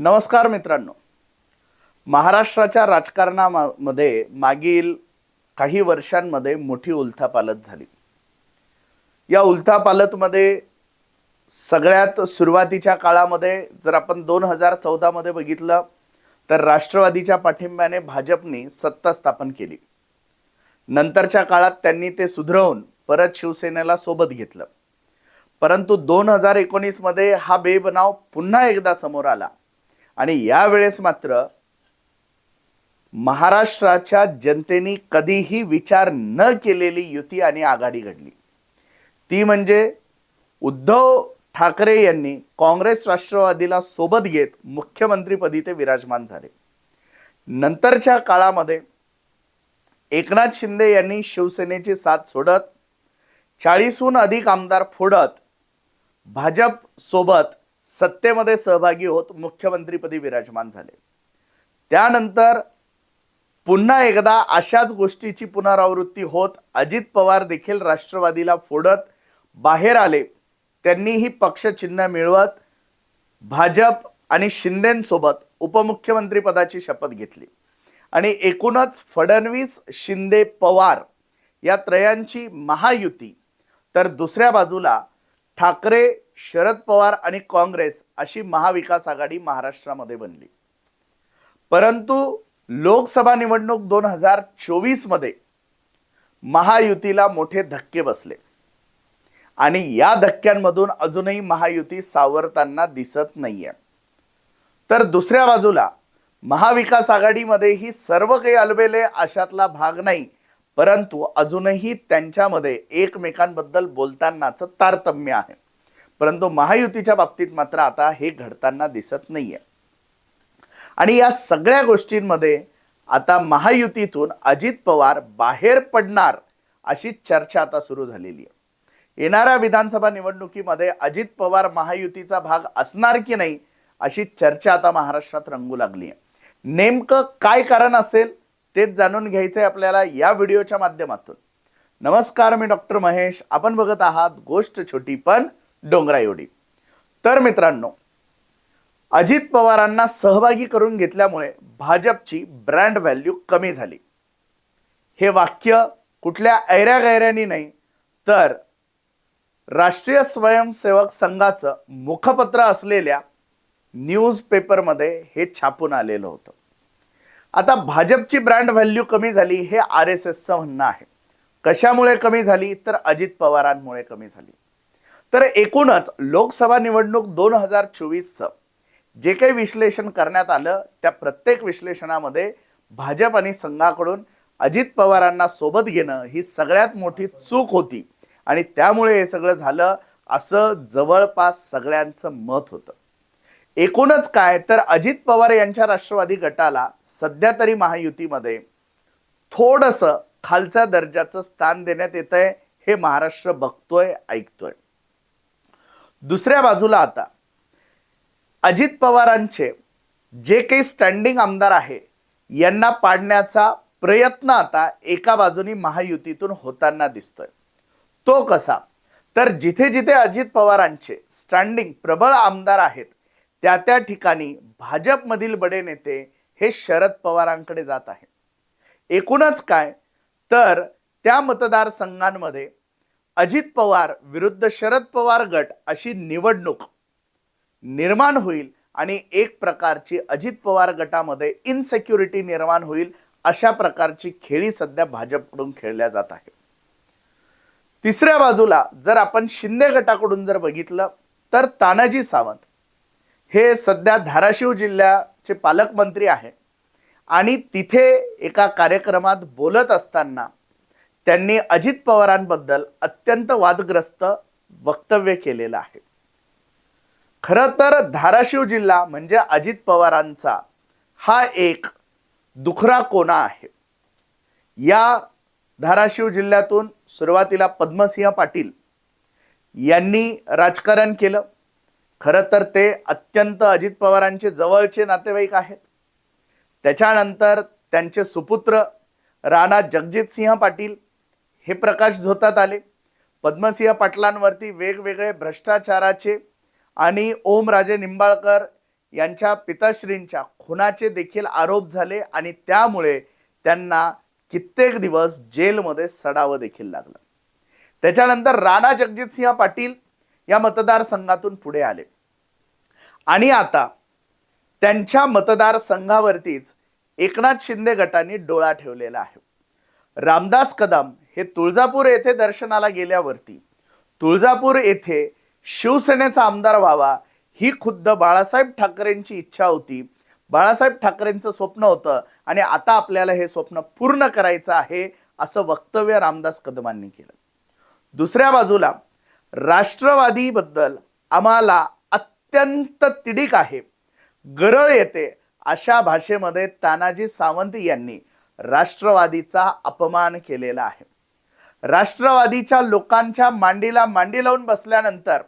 नमस्कार मित्रांनो. महाराष्ट्राच्या राजकारणामध्ये मागील काही वर्षांमध्ये मोठी उलथापालत झाली. या उलथापालतमध्ये सगळ्यात सुरुवातीच्या काळामध्ये जर आपण दोन हजार चौदामध्ये बघितलं तर राष्ट्रवादीच्या पाठिंब्याने भाजपने सत्ता स्थापन केली. नंतरच्या काळात त्यांनी ते सुधरवून परत शिवसेनेला सोबत घेतलं. परंतु दोन हजार एकोणीसमध्ये हा बेबनाव पुन्हा एकदा समोर आला. आणि यावेळेस मात्र महाराष्ट्राच्या जनतेने कधीही विचार न केलेली युती आणि आघाडी घडली. ती म्हणजे उद्धव ठाकरे यांनी काँग्रेस राष्ट्रवादीला सोबत घेत मुख्यमंत्रीपदी ते विराजमान झाले. नंतरच्या काळामध्ये एकनाथ शिंदे यांनी शिवसेनेची साथ सोडत चाळीसहून अधिक आमदार फोडत भाजप सोबत सत्तेमध्ये सहभागी होत मुख्यमंत्रीपदी विराजमान झाले. त्यानंतर पुन्हा एकदा अशाच गोष्टीची पुनरावृत्ती होत अजित पवार देखील राष्ट्रवादीला फोडत बाहेर आले. त्यांनीही पक्षचिन्ह मिळवत भाजप आणि शिंदेसोबत उपमुख्यमंत्री पदाची शपथ घेतली. आणि एकूणच फडणवीस शिंदे पवार या त्रयांची महायुती. तर दुसऱ्या बाजूला ठाकरे शरद पवार आणि काँग्रेस अशी महाविकास आघाडी महाराष्ट्रामध्ये बनली. परंतु लोकसभा निवडणूक दोन हजार चोवीसमध्ये महायुतीला मोठे धक्के बसले. आणि या धक्क्यांमधून अजूनही महायुती सावरताना दिसत नाहीये. तर दुसऱ्या बाजूला महाविकास आघाडीमध्येही सर्व काही अलबेले अशातला भाग नाही परंतु अजूनही त्यांच्यामध्ये एकमेकांबद्दल बोलतानाच तारतम्य आहे. परंतु महायुतीच्या बाबतीत मात्र आता हे घडताना दिसत नाहीये. आणि या सगळ्या गोष्टींमध्ये आता महायुतीतून अजित पवार बाहेर पडणार अशी चर्चा आता सुरू झालेली आहे. येणाऱ्या विधानसभा निवडणुकीमध्ये अजित पवार महायुतीचा भाग असणार की नाही अशी चर्चा आता महाराष्ट्रात रंगू लागली आहे. नेमकं काय कारण असेल? तेच जाणून घ्यायचंय आपल्याला या व्हिडिओच्या माध्यमातून. नमस्कार मी डॉक्टर महेश. आपण बघत आहात गोष्ट छोटी पण डोंगरा एवढी. तर मित्रांनो अजित पवारांना सहभागी करून घेतल्यामुळे भाजपची ब्रँड व्हॅल्यू कमी झाली. हे वाक्य कुठल्या ऐऱ्या गैऱ्यानी नाही तर राष्ट्रीय स्वयंसेवक संघाचं मुखपत्र असलेल्या न्यूजपेपरमध्ये हे छापून आलेलं होतं. आता भाजपची ब्रँड व्हॅल्यू कमी झाली हे आर एस एसचं म्हणणं आहे. कशामुळे कमी झाली? तर अजित पवारांमुळे कमी झाली. तर एकूणच लोकसभा निवडणूक दोन हजार चोवीसचं जे काही विश्लेषण करण्यात आलं त्या प्रत्येक विश्लेषणामध्ये भाजप आणि संघाकडून अजित पवारांना सोबत घेणं ही सगळ्यात मोठी चूक होती. आणि त्यामुळे हे सगळं झालं असं जवळपास सगळ्यांचं मत होतं. एकूणच काय? तर अजित पवार यांच्या राष्ट्रवादी गटाला सध्या तरी महायुतीमध्ये थोडस खालच्या दर्जाचं स्थान देण्यात येत आहे हे महाराष्ट्र बघतोय ऐकतोय. दुसऱ्या बाजूला आता अजित पवारांचे जे काही स्टँडिंग आमदार आहे यांना पाडण्याचा प्रयत्न आता एका बाजूनी महायुतीतून होताना दिसतोय. तो कसा? तर जिथे जिथे अजित पवारांचे स्टँडिंग प्रबळ आमदार आहेत त्या त्या ठिकाणी भाजपमधील बडे नेते हे शरद पवारांकडे जात आहेत. एकूणच काय? तर त्या मतदारसंघांमध्ये अजित पवार विरुद्ध शरद पवार गट अशी निवडणूक निर्माण होईल आणि एक प्रकारची अजित पवार गटामध्ये इनसेक्युरिटी निर्माण होईल अशा प्रकारची खेळी सध्या भाजपकडून खेळल्या जात आहे तिसऱ्या बाजूला जर आपण शिंदे गटाकडून जर बघितलं तर तानाजी सावंत हे सध्या धाराशिव जिल्ह्याचे पालकमंत्री आहे आणि तिथे एका कार्यक्रमात बोलत असताना त्यांनी अजित पवारांबद्दल अत्यंत वादग्रस्त वक्तव्य केलेलं आहे. खरं तर धाराशिव जिल्हा म्हणजे अजित पवारांचा हा एक दुखरा कोणा आहे. या धाराशिव जिल्ह्यातून सुरुवातीला पद्मसिंह पाटील यांनी राजकारण केलं. खरं तर ते अत्यंत अजित पवारांचे जवळचे नातेवाईक आहेत. त्याच्यानंतर त्यांचे सुपुत्र राणा जगजितसिंह पाटील हे प्रकाश झोतात आले. पद्मसिंह पाटलांवरती वेगवेगळे भ्रष्टाचाराचे आणि ओमराजे निंबाळकर यांच्या पिताश्रींच्या खुनाचे देखील आरोप झाले आणि त्यामुळे त्यांना कित्येक दिवस जेलमध्ये सडावं देखील लागलं. त्याच्यानंतर राणा जगजितसिंह पाटील या मतदारसंघातून पुढे आले. आणि आता त्यांच्या मतदारसंघावरतीच एकनाथ शिंदे गटाने डोळा ठेवलेला आहे. रामदास कदम हे तुळजापूर येथे दर्शनाला गेल्यावरती तुळजापूर येथे शिवसेनेचा आमदार व्हावा ही खुद्द बाळासाहेब ठाकरेंची इच्छा होती. बाळासाहेब ठाकरेंचं स्वप्न होतं आणि आता आपल्याला हे स्वप्न पूर्ण करायचं आहे असं वक्तव्य रामदास कदमांनी केलं. दुसऱ्या बाजूला राष्ट्रवादीबद्दल आम्हाला अत्यंत तिडीक आहे. गरळ येते अशा भाषेमध्ये तानाजी सावंत यांनी राष्ट्रवादीचा अपमान केलेला आहे. राष्ट्रवादीच्या लोकांच्या मांडीला मांडी लावून बसल्यानंतर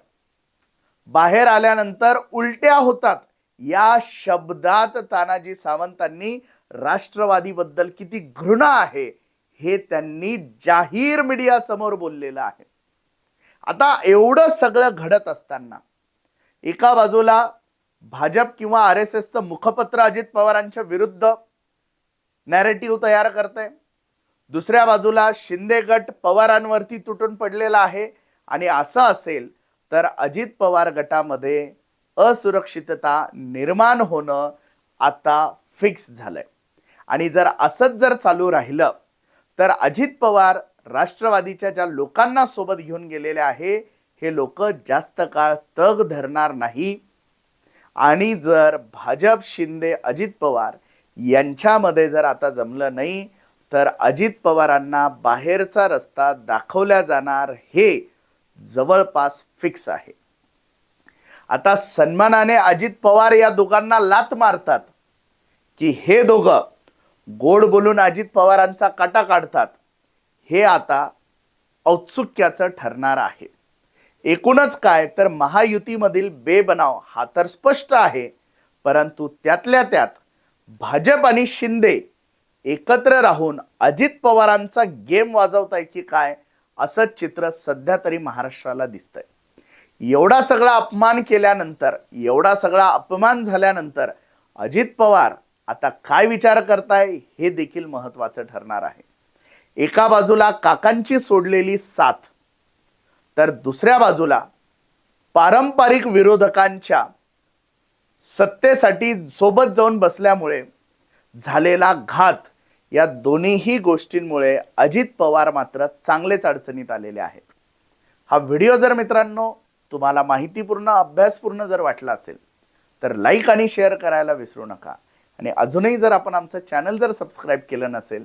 बाहेर आल्यानंतर उलट्या होतात. या शब्दात तानाजी सावंतांनी राष्ट्रवादीबद्दल किती घृणा आहे हे त्यांनी जाहीर मीडियासमोर बोललेलं आहे. आता एवढं सगळं घडत असताना एका बाजूला भाजप किंवा आर एस एसचं मुखपत्र अजित पवारांच्या विरुद्ध नॅरेटिव्ह तयार करते दुसऱ्या बाजूला शिंदे गट पवारांवरती तुटून पडलेला आहे आणि असं असेल तर अजित पवार गटामध्ये असुरक्षितता निर्माण होणं आता फिक्स झालंय. आणि जर असंच जर चालू राहिलं तर अजित पवार राष्ट्रवादीच्या ज्या लोकांना सोबत घेऊन गेलेले आहे हे लोक जास्त काळ तग धरणार नाही. आणि जर भाजप शिंदे अजित पवार यांच्यामध्ये जर आता जमलं नाही तर अजित पवारांना बाहेरचा रस्ता दाखवला जाणार हे जवळपास फिक्स आहे. आता सन्मानाने अजित पवार या दोघांना लात मारतात की हे दोघं गोड बोलून अजित पवारांचा काटा काढतात. हे आता औत्सुक्याचं ठरणार आहे. एकूणच काय तर महायुतीमधील बेबनाव हा तर स्पष्ट आहे परंतु त्यातल्या त्यात भाजप आणि शिंदे एकत्र राहून अजित पवारांचा गेम वाजवताय की काय असं चित्र सध्या तरी महाराष्ट्राला दिसतंय. एवढा सगळा अपमान केल्यानंतर एवढा सगळा अपमान झाल्यानंतर अजित पवार आता काय विचार करताय हे देखील महत्त्वाचं ठरणार आहे. एका बाजूला काकांची सोडलेली साथ तर दुसऱ्या बाजूला पारंपरिक विरोधकांच्या सत्तेसाठी सोबत जाऊन बसल्यामुळे झालेला घात या दोन्हीही गोष्टींमुळे अजित पवार मात्र चांगलेच अडचणीत आलेले आहेत. हा व्हिडिओ जर मित्रांनो तुम्हाला माहितीपूर्ण अभ्यासपूर्ण जर वाटला असेल तर लाईक आणि शेअर करायला विसरू नका. आणि अजूनही जर आपण आमचं चॅनल जर सबस्क्राईब केलं नसेल